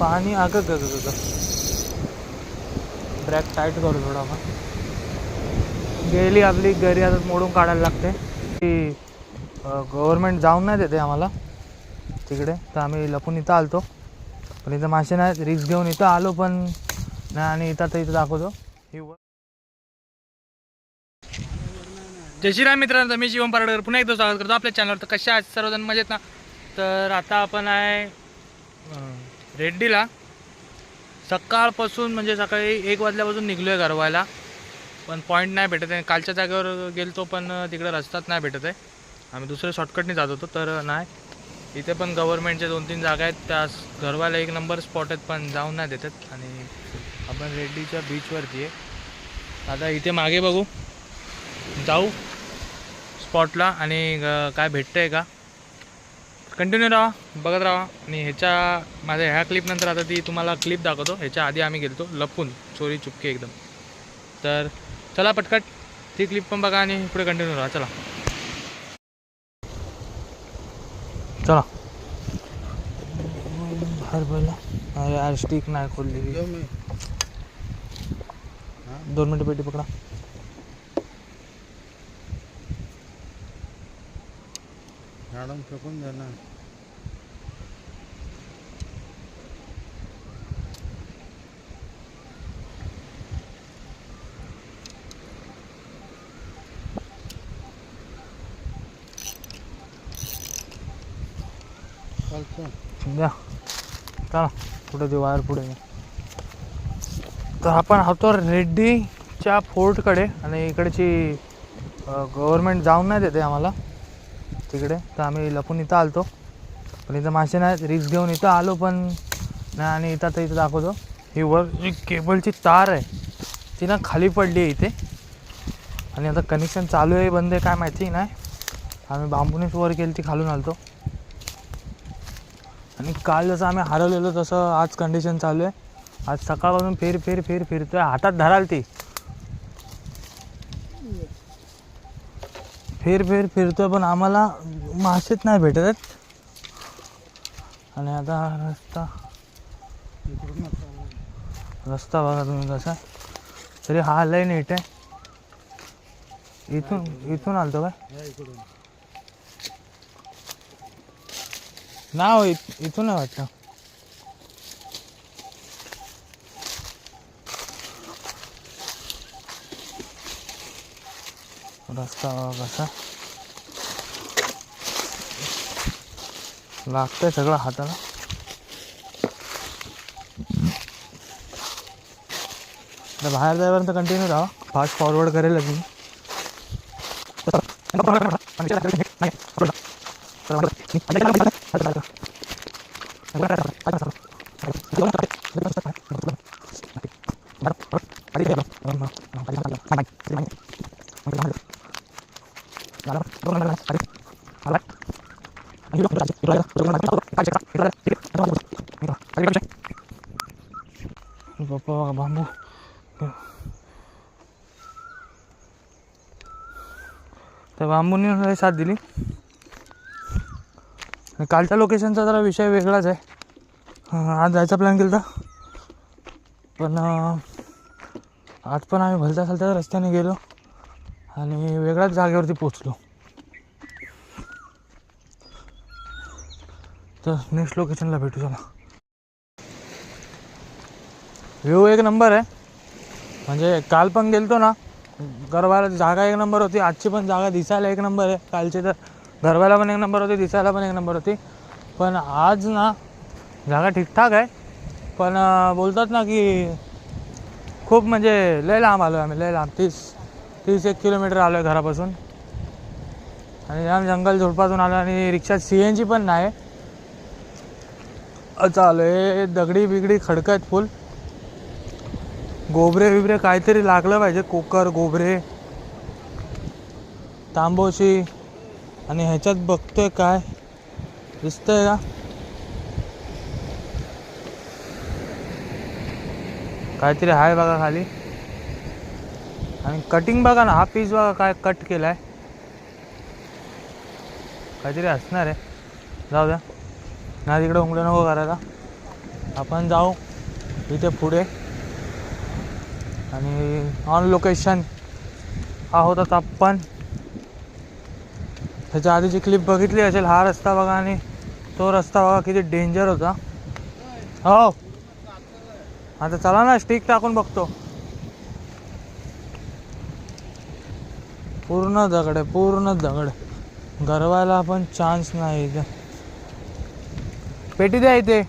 पाणी अगं ग ब्रॅक टाईट करू थोडा आपण गेली आपली घरी आता मोडून काढायला लागते. की गव्हर्मेंट जाऊन नाही देते आम्हाला. तिकडे तर आम्ही लपून इथं आलतो. पण इथं मासे नाही रिक्स घेऊन इथं आलो पण नाही आणि इथं तर इथं दाखवतो. ही वर- जय श्रीराम मित्रांनो मी शिवम पारडकर. पुन्हा एकदा स्वागत करतो आपल्या चॅनलवर तर कशा आहेत? सर्वजण मजेत ना? तर आता आपण आहे रेड्डीला सकाळपासून म्हणजे सकाळी एक वाजल्यापासून निघलो आहे गरवायला पण पॉईंट नाही भेटत आहे. कालच्या जागेवर गेलतो पण तिकडे रस्ताच नाही भेटत आहे. आम्ही दुसऱ्या शॉर्टकटने जात होतो तर नाही. इथे पण गव्हर्मेंटच्या दोन तीन जागा आहेत. त्या गरवायला एक नंबर स्पॉट आहेत पण जाऊन नाही देतात आणि आपण रेड्डीच्या बीचवरती आहे. आता इथे मागे बघू. जाऊ स्पॉटला आणि ग- काय भेटतं आहे का? कंटिन्यू राहा बघत राहा. आणि ह्याच्या माझ्या ह्या क्लिपनंतर आता ती तुम्हाला क्लिप दाखवतो. ह्याच्या आधी आम्ही गेलतो लपून चोरी चुपके एकदम. तर चला पटकट ती क्लिप पण बघा आणि पुढे कंटिन्यू राहा. चला. चला. अरे यार स्टिक नाही खोलली. दोन मिनटं पेटी पकडा. मॅडम फेकून जाणार द्या. चला पुढे ते वायर पुढे तर आपण होतो रेड्डीच्या फोर्टकडे आणि इकडची गव्हर्मेंट जाऊन नाही देते आम्हाला. तिकडे. तर आम्ही लपून इथं आलतो. पण इथं मासे नाही रिक्स घेऊन इथं आलो पण नाही आणि इथं तर इथं दाखवतो. ही वर जी केबलची तार आहे ती ना खाली पडली आहे इथे. आणि आता कनेक्शन चालू आहे बंद आहे काय माहिती नाही. आम्ही बांबूनेच वर केली ती खालून आलतो. आणि काल जसं आम्ही हरवलेलो तसं आज कंडिशन चालू आहे. आज सकाळपासून फेर फेर फेर फिरतोय. हातात धराल ती. फेर फेर आहे पण आम्हाला मासेच नाही भेटत. आहेत आणि आता रस्ता. रस्ता बघा तुम्ही कसा. तरी हा लय नीट आहे. इथून इथून आलतो काय ना हो इथून आहे वाटतं. रस्ता कसा. लागतंय सगळं हाताला. तर बाहेर जाईपर्यंत कंटिन्यू राहा. फास्ट फॉरवर्ड करेल मी पप्पा बघा बांबू त्या बांबूने लय साथ दिली आणि कालच्या लोकेशनचा जरा विषय वेगळाच आहे आज जायचा प्लॅन केला पण आज पण आम्ही भलत्या सलत्या रस्त्याने गेलो आणि वेगळ्याच जागेवरती पोचलो तर नेक्स्ट लोकेशनला भेटू चला व्ह्यू एक नंबर आहे. म्हणजे काल पण गेलतो ना गरवाला जागा एक नंबर होती आजची पण जागा दिसायला एक नंबर आहे. कालची तर गरवाला पण एक नंबर होती दिसायला पण एक नंबर होती. पण आज ना जागा ठीकठाक आहे. पण बोलतात ना की खूप म्हणजे लय लांब आलो आहे आम्ही लय लांब. तीस तीस एक किलोमीटर आलो आहे घरापासून. आणि जाम जंगल झोडपातून आलो आणि रिक्षात सी एन जी पण नाही. चालू आहे दगडी बिगडी खडकत फुल. गोबरे बिबरे काहीतरी लागलं पाहिजे कोकर गोबरे. तांबोशी. आणि ह्याच्यात बघतोय काय? दिसतंय का? काहीतरी आहे बघा खाली. आणि कटिंग बघा ना हा पीस बघा काय कट केलाय. काहीतरी असणार आहे. जाऊ द्या. ना तिकडे उंगलं नको करायला. आपण जाऊ. इथे पुढे. आणि ऑन लोकेशन आहोत आता आपण. त्याच्या आधीची क्लिप बघितली असेल हा रस्ता बघा आणि तो रस्ता बघा किती डेंजर होता. हो. आता चला ना स्टिक टाकून बघतो. पूर्ण दगड आहे पूर्ण दगड. गरवायला पण चान्स नाही इथे. पेटी द्या इथे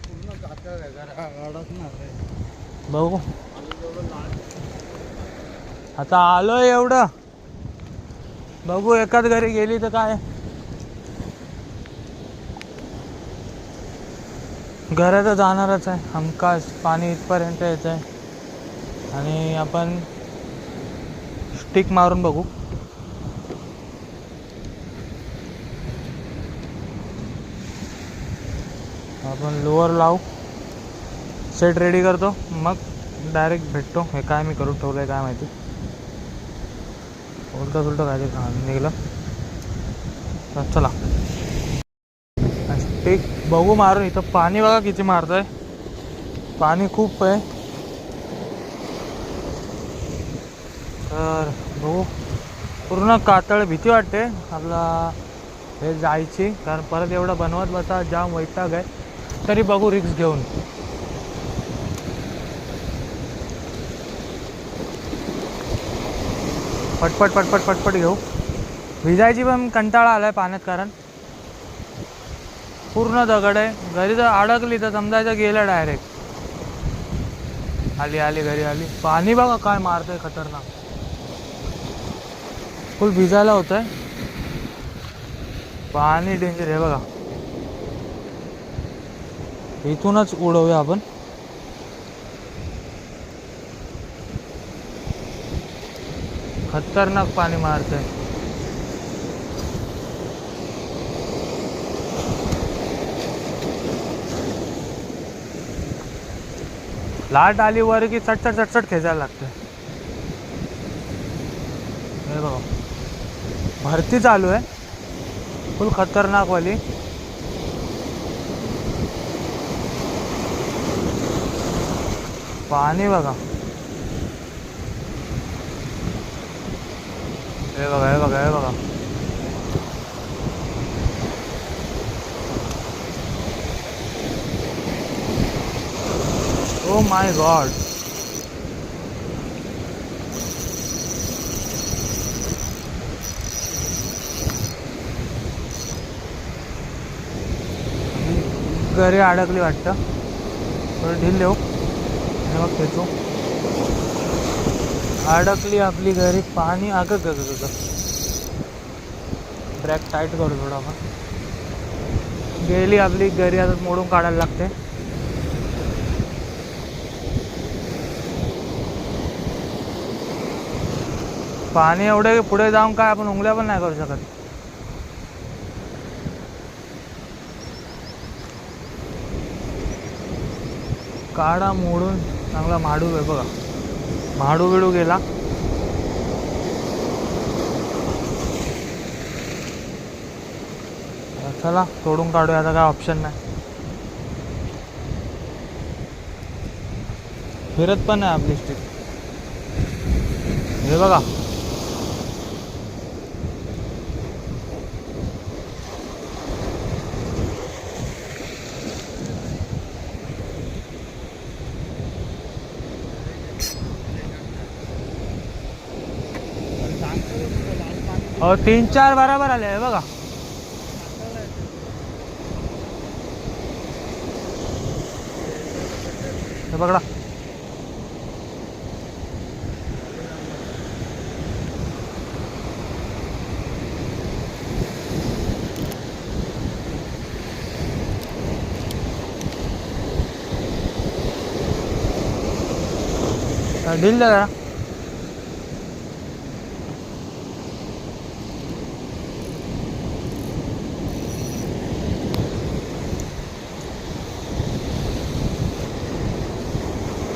पूर्ण कातळ आहे जरा अडकणार आहे बघू. आता आलोय एवढं. बघू एकाच घरी गेली तर काय? घरात जाणारच आहे. हमखास पाणी इथपर्यंत येत आहे आणि आपण स्टिक मारून बघू. आपण लोअर लावू. सेट रेडी करतो. मग डायरेक्ट भेटतो. हे काय मी करून ठेवलं आहे काय माहिती. उलटं सुलटं काय ते निघलं. तर चला. ते बघू मारून इथं पाणी बघा किती मारतंय. पाणी खूप आहे. तर बघू. पूर्ण कातळ भीती वाटते. आपला हे जायची. कारण परत एवढं बनवत बसा जाम वैताग आहे. तरी बघू रिक्स घेऊन. पटपट पटपट पटपट घेऊ. भिजायची पण कंटाळा आलाय पाण्यात कारण. पूर्ण दगड आहे. घरी जर अडकली तर समजायचं गेलं डायरेक्ट आली आली घरी आली. पाणी बघा काय मारतंय खतरनाक. फुल भिजायला होतंय. पाणी डेंजर आहे बघा. इथूनच उडवूया आपण. खतरनाक पाणी मारतंय. लाट आली वर की चटचट चटचट खेचायला लागते हे बघा. भरती चालू आहे. फुल खतरनाक वाली. पाणी बघा. हे बघा हे बघा हे बघा. ओ माय गॉड घरी अडकली वाटतं. थोडं ढील देऊ. आणि मग खेचू. अडकली आपली घरी. पाणी अगं ग ब्रॅक टाईट करू थोडं आपण गेली आपली घरी आता मोडून काढायला लागते. पाणी एवढे पुढे जाऊन काय आपण उंगल्या पण नाही करू शकत. काढा मोडून. चांगला माडू आहे बघा. म्हाडू बिडू गेला. चला तोडून काढूया आता काय ऑप्शन नाही. फिरत पण आहे आपली स्ट्रीट हे बघा. हो तीन चार बराबर आले आहे बघा. हे पकडा ढील द्या जरा.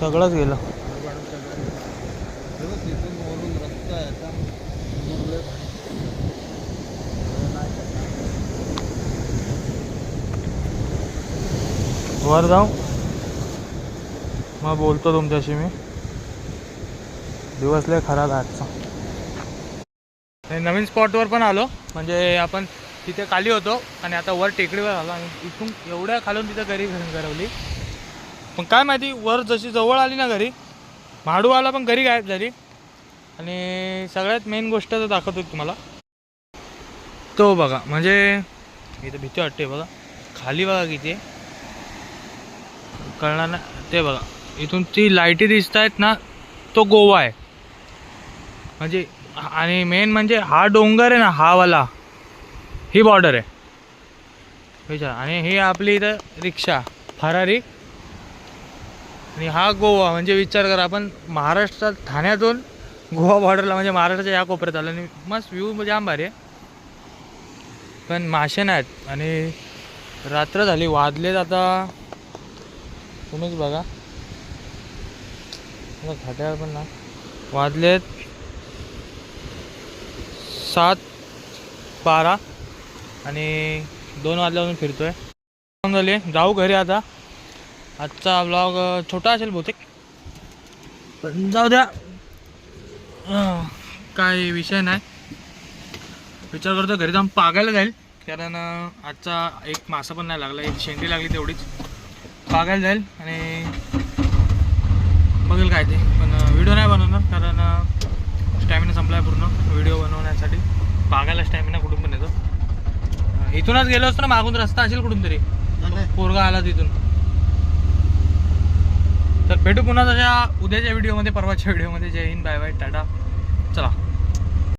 सगळंच गेलं. वर जाऊ. मग बोलतो तुमच्याशी मी. दिवस लय खराब आजचा. नवीन स्पॉटवर पण आलो. म्हणजे आपण तिथे खाली होतो आणि आता वर टेकडीवर आलो आणि इथून एवढ्या खालून तिथं घरी घरवली पण काय माहिती वर जशी जवळ आली ना घरी म्हाडूवाला पण घरी गायब झाली. आणि सगळ्यात मेन गोष्ट तर दाखवतो तुम्हाला. तो बघा म्हणजे इथं भीती वाटते बघा. खाली बघा किती कळणार ना ते बघा इथून ती लाईटी दिसत आहेत ना तो गोवा आहे. म्हणजे आणि मेन म्हणजे हा डोंगर आहे ना हा वाला ही बॉर्डर आहे. विचार. आणि ही आपली इथं रिक्षा फरारी आणि हा गोवा म्हणजे विचार करा आपण महाराष्ट्रात ठाण्यातून गोवा बॉर्डरला म्हणजे महाराष्ट्राच्या या कोपऱ्यात आलं आणि मस्त व्ह्यू म्हणजे भारी आहे. पण मासे नाहीत आणि रात्र झाली वाजलेत आता. तुम्हीच बघा. खाट्यावर पण ना. वाजलेत सात बारा आणि दोन वाजल्यापासून फिरतोय. झाले जाऊ घरी आता. आजचा ब्लॉग छोटा असेल बहुतेक. पण जाऊ द्या. काय विषय नाही. विचार करतो घरी जाऊन पागायला जाईल. कारण आजचा एक मासा पण नाही लागला एक शेंडी लागली तेवढीच. पागायला जाईल आणि बघेल काय ते. पण व्हिडिओ नाही बनवणार कारण स्टॅमिना संपला आहे पूर्ण. व्हिडिओ बनवण्यासाठी पागायला स्टॅमिना कुठून पण येतो. इथूनच गेलो असतो ना मागून रस्ता असेल कुठून तरी. पोरगा आला तिथून. तर भेटू पुन्हा त्याच्या उद्याच्या व्हिडिओमध्ये परवाच्या व्हिडिओमध्ये जय हिंद बाय बाय टाटा. चला.